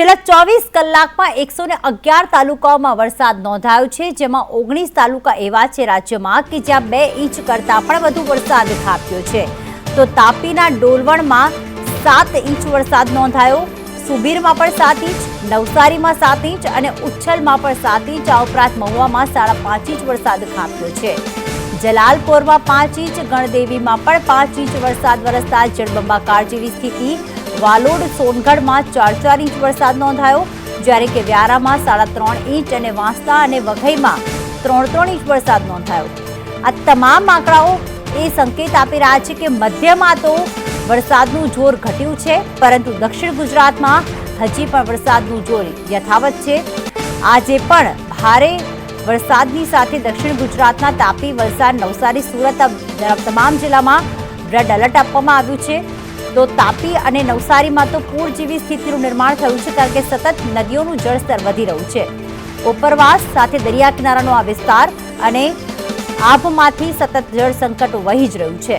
છેલ્લા ચોવીસ કલાકમાં એકસો ને અગિયાર તાલુકાઓમાં વરસાદ નોંધાયો છે, જેમાં ઓગણીસ તાલુકા એવા છે રાજ્યમાં કે જ્યાં બે ઇંચ કરતાં પણ વધુ વરસાદ ખાપ્યો છે. તો તાપીના ડોલવણમાં સાત ઇંચ વરસાદ નોંધાયો, સુબીરમાં પણ સાત ઇંચ, નવસારીમાં સાત ઇંચ અને ઉચ્છલમાં પણ સાત ઇંચ. આ ઉપરાંત મહુવામાં સાડા પાંચ ઇંચ વરસાદ ખાબક્યો છે. જલાલપોરમાં પાંચ ઇંચ, ગણદેવીમાં પણ પાંચ ઇંચ વરસાદ વરસતા, જળબંબાકાર જેવી સ્થિતિ. વાલોડ સોનગઢમાં ચાર ચાર ઇંચ વરસાદ નોંધાયો, જ્યારે કે વ્યારામાં સાડા ત્રણ ઇંચ અને વાંસદા અને વઘઈમાં ત્રણ ત્રણ ઇંચ વરસાદ નોંધાયો. આ તમામ આંકડાઓ એ સંકેત આપી રહ્યા છે કે મધ્યમાં તો વરસાદનું જોર ઘટ્યું છે, પરંતુ દક્ષિણ ગુજરાતમાં હજી પણ વરસાદનું જોર યથાવત છે. આજે પણ ભારે વરસાદની સાથે દક્ષિણ ગુજરાતના તાપી, વલસાડ, નવસારી, સુરત તમામ જિલ્લામાં રેડ એલર્ટ આપવામાં આવ્યું છે. તો તાપી અને નવસારીમાં તો પૂર જેવી સ્થિતિનું નિર્માણ થયું છે, કારણ કે સતત નદીઓનું જળસ્તર વધી રહ્યું છે. ઉપરવાસ સાથે દરિયા કિનારાનો આ વિસ્તાર અને આભમાંથી સતત જળ સંકટ વહી જ રહ્યું છે.